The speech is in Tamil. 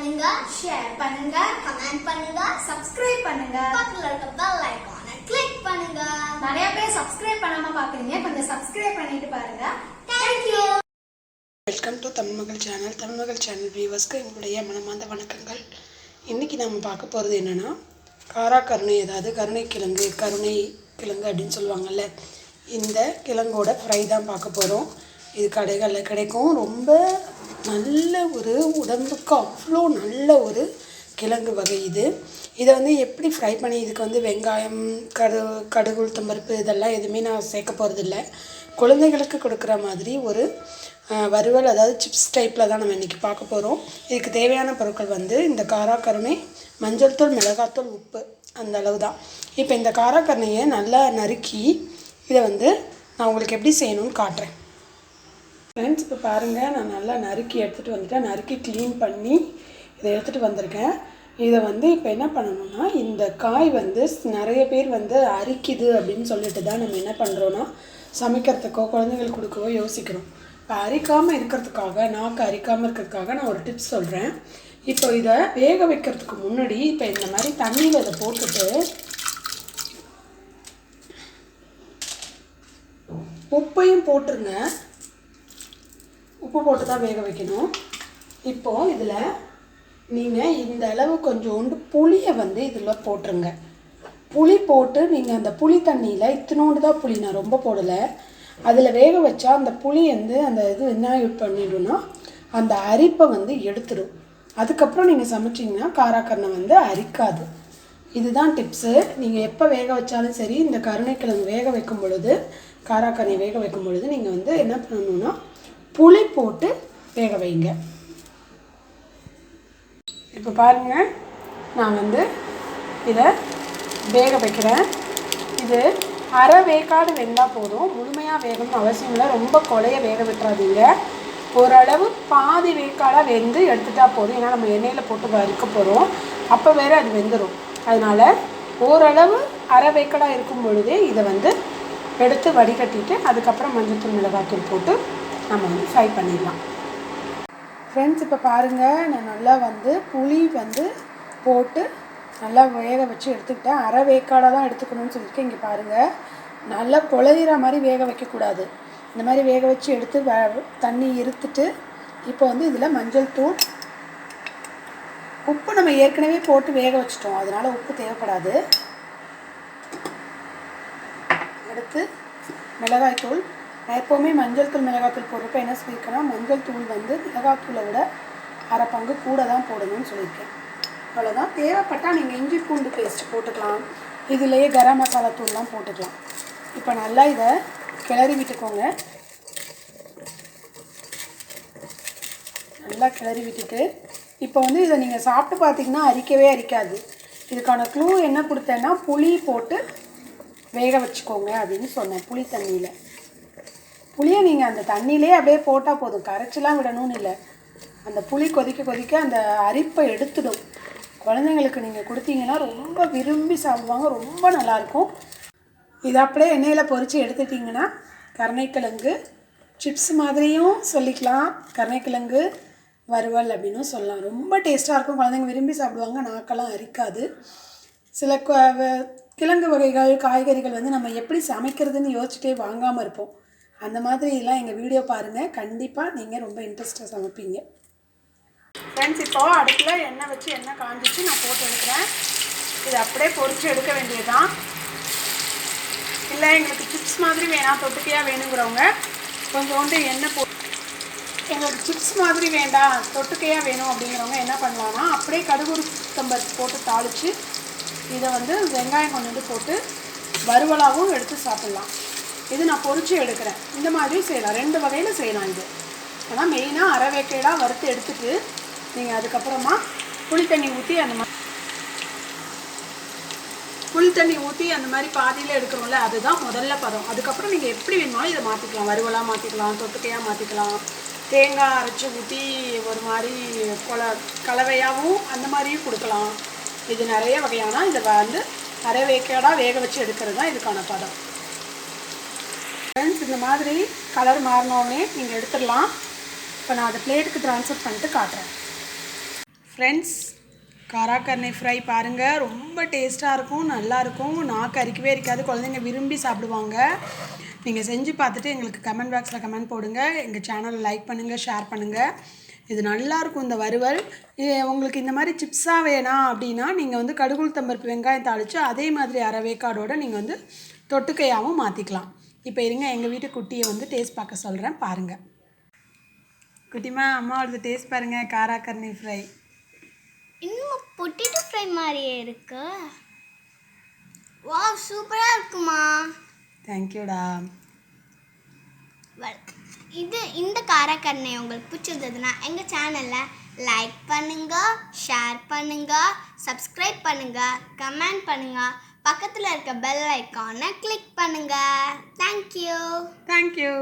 பண்ணுங்க ஷேர் பண்ணுங்க கமெண்ட் பண்ணுங்க சப்ஸ்கிரைப் பண்ணுங்க. பக்கத்துல இருக்க பெல் ஐகானை கிளிக் பண்ணுங்க. நிறைய பேர் சப்ஸ்கிரைப் பண்ணாம பாக்குறீங்க கொஞ்சம் சப்ஸ்கிரைப் பண்ணிட்டு பாருங்க. தேங்க்யூ வெல்கம் டு தமிழ் மகள் சேனல் தமிழ் மகள் சேனல் வியூவர்ஸ்க்கு எங்களுடைய மனமார்ந்த வணக்கங்கள். இன்றைக்கி நம்ம பார்க்க போகிறது என்னென்னா காரா கருணை அதாவது கருணை கிழங்கு கருணை கிழங்கு அப்படின்னு சொல்லுவாங்கல்ல. இந்த கிழங்கோட ஃப்ரை தான் பார்க்க போகிறோம் இது கடைகளில் கிடைக்கும். ரொம்ப நல்ல ஒரு உடம்புக்கு அவ்வளோ நல்ல ஒரு கிழங்கு வகை இது. இதை வந்து எப்படி ஃப்ரை பண்ணி இதுக்கு வந்து வெங்காயம் கடு கடுகு உளுத்தம்பருப்பு இதெல்லாம் எதுவுமே நான் சேர்க்க போகிறதில்ல குழந்தைகளுக்கு கொடுக்குற மாதிரி ஒரு வறுவல் அதாவது சிப்ஸ் டைப்பில் தான் நம்ம இன்றைக்கி பார்க்க போகிறோம் இதுக்கு தேவையான பொருட்கள் வந்து இந்த காராக்கருணை மஞ்சள் தூள் மிளகாத்தூள் உப்பு அந்த அளவு தான். இப்போ இந்த காராக்கருணையை நல்லா நறுக்கி இதை வந்து நான் உங்களுக்கு எப்படி செய்யணும்னு காட்டுறேன். ஃப்ரெண்ட்ஸ் இப்போ பாருங்கள் நான் நல்லா நறுக்கி எடுத்துகிட்டு வந்துட்டேன். நறுக்கி க்ளீன் பண்ணி இதை எடுத்துகிட்டு வந்திருக்கேன். இதை வந்து இப்போ என்ன பண்ணணும்னா இந்த காய் வந்து நிறைய பேர் வந்து அரிக்குது அப்படின்னு சொல்லிட்டு தான் நம்ம என்ன பண்ணுறோன்னா சமைக்கிறதுக்கோ குழந்தைங்களுக்கு கொடுக்கவோ யோசிக்கிறோம். இப்போ அரிக்காமல் இருக்கிறதுக்காக நாக்கு அரிக்காமல் இருக்கிறதுக்காக நான் ஒரு டிப்ஸ் சொல்கிறேன் இப்போ இதை வேக வைக்கிறதுக்கு முன்னாடி இப்போ இந்த மாதிரி தண்ணியில் இதை போட்டுட்டு உப்பையும் போட்டுருங்க. உப்பு போட்டு தான் வேக வைக்கணும். இப்போது இதில் நீங்கள் இந்த அளவு கொஞ்சோண்டு புளியை வந்து இதில் போட்டுருங்க. புளி போட்டு நீங்கள் அந்த புளி தண்ணியில் இத்தினோண்டு தான் புளி நான் ரொம்ப போடலை. அதில் வேக வச்சா அந்த புளி வந்து அந்த இது என்ன பண்ணிடும்னா அந்த அரிப்பை வந்து எடுத்துடும். அதுக்கப்புறம் நீங்கள் சமைச்சிங்கன்னா காராக்கண்ணை வந்து அரிக்காது. இதுதான் டிப்ஸு நீங்கள் எப்போ வேக வச்சாலும் சரி இந்த கருணைக்கிழங்கு வேக வைக்கும் பொழுது காராக்கருணை வேக வைக்கும் பொழுது நீங்கள் வந்து என்ன பண்ணணும்னா புளி போட்டு வேக வைங்க. இப்போ பாருங்கள் நான் வந்து இதை வேக வைக்கிறேன். இது அரை வேக்காடு வெந்தால் போதும். முழுமையாக வேகணும்னு அவசியம் இல்லை. ரொம்ப கொலைய வேக விட்டுறாதீங்க. ஓரளவு பாதி வேக்காடாக வெந்து எடுத்துட்டா போதும். ஏன்னா நம்ம எண்ணெயில் போட்டு வறுக்க போகிறோம் அப்போ வேறு அது வெந்துடும் அதனால் ஓரளவு அரை வேக்காடாக இருக்கும் பொழுதே இதை வந்து எடுத்து வடிகட்டிட்டு அதுக்கப்புறம் மஞ்சள்தூள் மிளகாத்தூள் போட்டு நம்ம வந்து ஃப்ரை பண்ணிடலாம். ஃப்ரெண்ட்ஸ் இப்போ பாருங்கள் நான் நல்லா வந்து புளி வந்து போட்டு நல்லா வேக வச்சு எடுத்துக்கிட்டேன். அரை வேக்காடாக தான் எடுத்துக்கணும்னு சொல்லியிருக்கேன். இங்கே பாருங்கள் நல்லா குழையிற மாதிரி வேக வைக்கக்கூடாது. இந்த மாதிரி வேக வச்சு எடுத்து வ தண்ணி இருத்துட்டு இப்போ வந்து இதில் மஞ்சள் தூள் உப்பு நம்ம ஏற்கனவே போட்டு வேக வச்சிட்டோம். அதனால் உப்பு தேவைப்படாது. அடுத்து மிளகாய் தூள். எப்போவுமே மஞ்சள் தூள் மிளகாத்தூள் போடுறப்ப என்ன சொல்லியிருக்கேன்னா மஞ்சள் தூள் வந்து மிளகாத்தூளை விட அரை பங்கு கூட தான் போடணும்னு சொல்லியிருக்கேன். அவ்வளோதான் தேவைப்பட்டால் நீங்கள் இஞ்சி பூண்டு பேஸ்ட் போட்டுக்கலாம். இதுலேயே கரம் மசாலா தூள்லாம் போட்டுக்கலாம். இப்போ நல்லா இதை கிளறி விட்டுக்கோங்க. நல்லா கிளறி விட்டுட்டு இப்போ வந்து இதை நீங்கள் சாப்பிட்டு பார்த்தீங்கன்னா அரிக்கவே அரிக்காது. இதுக்கான க்ளூ என்ன கொடுத்தேன்னா புளி போட்டு வேக வச்சுக்கோங்க அப்படின்னு சொன்னேன் புளி தண்ணியில். புளியை நீங்கள் அந்த தண்ணியிலே அப்படியே போட்டால் போதும். கரைச்சிலாம் விடணும்னு இல்லை. அந்த புளி கொதிக்க கொதிக்க அந்த அரிப்பை எடுத்துடும். குழந்தைங்களுக்கு நீங்கள் கொடுத்தீங்கன்னா ரொம்ப விரும்பி சாப்பிடுவாங்க. ரொம்ப நல்லாயிருக்கும் இது அப்படியே எண்ணெயில் பொரித்து எடுத்துட்டிங்கன்னா கருணைக்கிழங்கு சிப்ஸ் மாதிரியும் சொல்லிக்கலாம். கருணைக்கிழங்கு வறுவல் அப்படின்னும் சொல்லலாம். ரொம்ப டேஸ்ட்டாக இருக்கும். குழந்தைங்க விரும்பி சாப்பிடுவாங்க. நாக்கெல்லாம் அரிக்காது. சில வ- கிழங்கு வகைகள் காய்கறிகள் வந்து நம்ம எப்படி சமைக்கிறதுன்னு யோசிச்சுட்டே வாங்காமல் இருப்போம். அந்த மாதிரிலாம் எங்கள் வீடியோ பாருங்கள் கண்டிப்பாக நீங்கள் ரொம்ப இன்ட்ரெஸ்ட்டாக சமைப்பீங்க. ஃப்ரெண்ட்ஸ் இப்போ அடுப்பில் எண்ணெய் வச்சு எண்ணெய் காஞ்சிச்சு நான் போட்டு எடுக்கிறேன். இது அப்படியே பொறிச்சு எடுக்க வேண்டியதுதான். இல்லை எங்களுக்கு சிப்ஸ் மாதிரி வேணாம் தொட்டுக்கையாக வேணுங்கிறவங்க கொஞ்சோண்டு எண்ணெய் போ எங்களுக்கு சிப்ஸ் மாதிரி வேண்டாம் தொட்டுக்கையாக வேணும் அப்படிங்கிறவங்க என்ன பண்ணலாம்னா அப்படியே கடுகுரு உளுத்தம்பருப்பு போட்டு தாளித்து இதை வந்து வெங்காயம் கொண்டு போட்டு வறுவலாகவும் எடுத்து சாப்பிட்லாம். இது நான் பொறிச்சு எடுக்கிறேன். இந்த மாதிரி செய்யலாம். ரெண்டு வகையில் செய்யலாம் இது. ஆனால் மெயினாக அரை வேக்கையெல்லாம் வறுத்து எடுத்துட்டு நீங்கள் அதுக்கப்புறமா புளி தண்ணி ஊற்றி அந்த மாதிரி புளி தண்ணி ஊற்றி அந்த மாதிரி பாதியில் எடுக்கிறோம்ல அதுதான் முதல்ல பதம். அதுக்கப்புறம் நீங்கள் எப்படி வேணுமாலும் இதை மாற்றிக்கலாம் வறுவலாக மாற்றிக்கலாம் தொட்டுக்கையாக மாற்றிக்கலாம் தேங்காய் அரைச்சி ஊற்றி ஒரு மாதிரி கொல கலவையாகவும் அந்த மாதிரியும் கொடுக்கலாம். இது நிறைய வகையான இதை வந்து அரை வேக்கேடாக வேக வச்சு எடுக்கிறது தான் இதுக்கான பதம். ஃப்ரெண்ட்ஸ் இந்த மாதிரி கலர் மாறினோடனே நீங்கள் எடுத்துடலாம். இப்போ நான் அதை பிளேட்டுக்கு ட்ரான்ஸ்ஃபர் பண்ணிட்டு காட்டுறேன். ஃப்ரெண்ட்ஸ் காராக்கர்னை ஃப்ரை பாருங்கள் ரொம்ப டேஸ்ட்டாக இருக்கும் நல்லாயிருக்கும் நாக்கு அரிக்கவே இருக்காது குழந்தைங்க விரும்பி சாப்பிடுவாங்க. நீங்கள் செஞ்சு பார்த்துட்டு எங்களுக்கு கமெண்ட் பாக்ஸில் கமெண்ட் போடுங்க. எங்கள் சேனலை லைக் பண்ணுங்கள் ஷேர் பண்ணுங்கள் இது நல்லாயிருக்கும் இந்த வறுவல். உங்களுக்கு இந்த மாதிரி சிப்ஸாக வேணாம் அப்படின்னா நீங்கள் வந்து கடுகுள் தம்பருப்பு வெங்காயம் தாளித்து அதே மாதிரி அரைவேக்காடோட நீங்கள் வந்து தொட்டுக்கையாகவும் மாற்றிக்கலாம் இப்போ இருங்க எங்கள் வீட்டு குட்டியை வந்து டேஸ்ட் பார்க்க சொல்கிறேன் பாருங்கள் குட்டிமா அம்மாவோடது டேஸ்ட் பாருங்கள் காராக்கர்னி ஃப்ரை இன்னும் பொட்டேட்டோ ஃப்ரை மாதிரியே இருக்கு. வாவ் சூப்பராக இருக்குமா? தேங்க்யூடா இது இந்த காரக்கண்ணை உங்களுக்கு பிடிச்சிருந்ததுன்னா எங்கள் சேனலில் லைக் பண்ணுங்க ஷேர் பண்ணுங்க சப்ஸ்கிரைப் பண்ணுங்க கமெண்ட் பண்ணுங்க. பக்கத்தில் இருக்க பெல் ஐக்கானை கிளிக் பண்ணுங்கள் தேங்க்யூ தேங்க்யூ